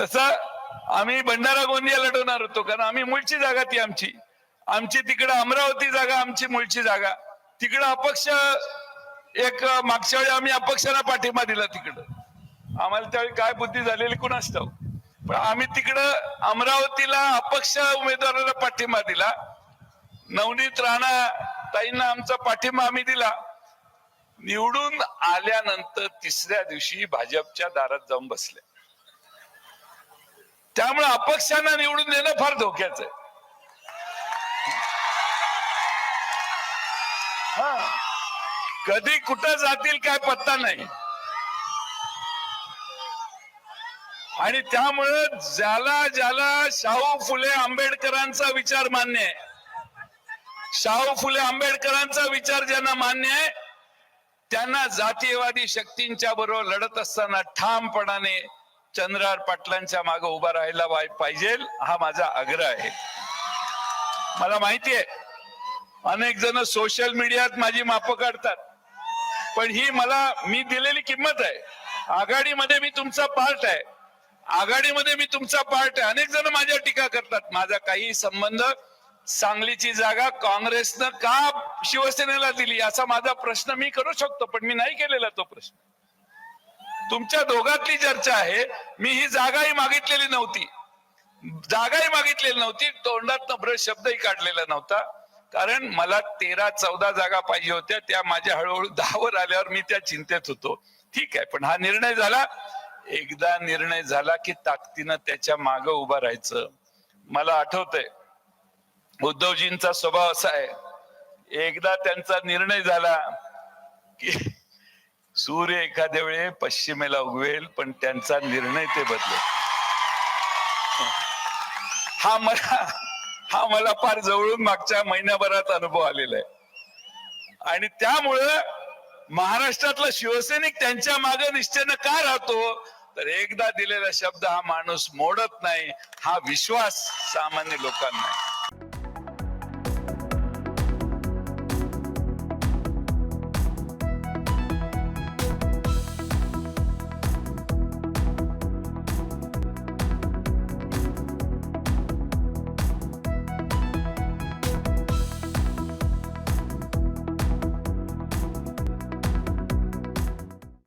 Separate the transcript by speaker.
Speaker 1: तसं आम्ही भंडारा गोंदिया लढवणार होतो कारण आम्ही मूळची जागा ती आमची. आमची तिकडं अमरावती जागा आमची मूळची जागा. तिकडं अपक्ष एक मागच्या वेळी आम्ही अपक्षाला पाठिंबा दिला तिकडं. आम्हाला त्यावेळी काय बुद्धी झालेली कुणाच ठाऊक. पण आम्ही तिकडं अमरावतीला अपक्ष उमेदवाराला पाठिंबा दिला. नवनीत राणा ताईंना आमचा पाठिंबा आम्ही दिला. निवडून आल्यानंतर तिसऱ्या दिवशी भाजपच्या दारात जाऊन बसल्या. त्यामुळे अपक्षांना निवडून देणं फार धोक्याचं आहे. कधी कुठं जातील काय पत्ता नाही. आणि त्यामुळं ज्याला ज्याला शाहू फुले आंबेडकरांचा विचार मान्य आहे. शाहू फुले आंबेडकरांचा विचार ज्यांना मान्य आहे त्यांना जातीयवादी शक्तींच्या बरोबर लढत असताना ठामपणाने चंद्रहार पाटलांच्या मागे उभा राहायला पाहिजे हा माझा आग्रह आहे. मला माहिती आहे अनेक जण सोशल मीडियात माझी माप काढतात. पण ही मला मी दिलेली किंमत आहे. आघाडीमध्ये मी तुमचा पार्ट आहे. आघाडीमध्ये मी तुमचा पार्ट आहे. अनेक जण माझ्या टीका करतात. माझा काही संबंध सांगलीची जागा काँग्रेसनं का शिवसेनेला दिली असा माझा प्रश्न मी करू शकतो पण मी नाही केलेला तो प्रश्न. तुमच्या दोघातली चर्चा आहे. मी ही जागाही मागितलेली नव्हती. जागाही मागितलेली नव्हती. तोंडात भ्रश शब्दही काढलेला नव्हता. कारण मला तेरा चौदा जागा पाहिजे होत्या. त्या माझ्या हळूहळू दहावर आल्यावर मी त्या चिंतेत होतो. ठीक आहे पण हा निर्णय झाला. एकदा निर्णय झाला की ताकदीनं त्याच्या मागं उभं राहायचं. मला आठवतंय उद्धवजींचा स्वभाव असा आहे. एकदा त्यांचा निर्णय झाला की सूर्य एखाद्या वेळे पश्चिमेला उगवेल पण त्यांचा निर्णय ते बदलेल. हा मला हा मला फार जवळून मागच्या महिन्याभरात अनुभव आलेला आहे. आणि त्यामुळं महाराष्ट्रातला शिवसैनिक त्यांच्या मागे निश्चयनं का राहतो? तर एकदा दिलेला शब्द हा माणूस मोडत नाही हा विश्वास सामान्य लोकांना आहे.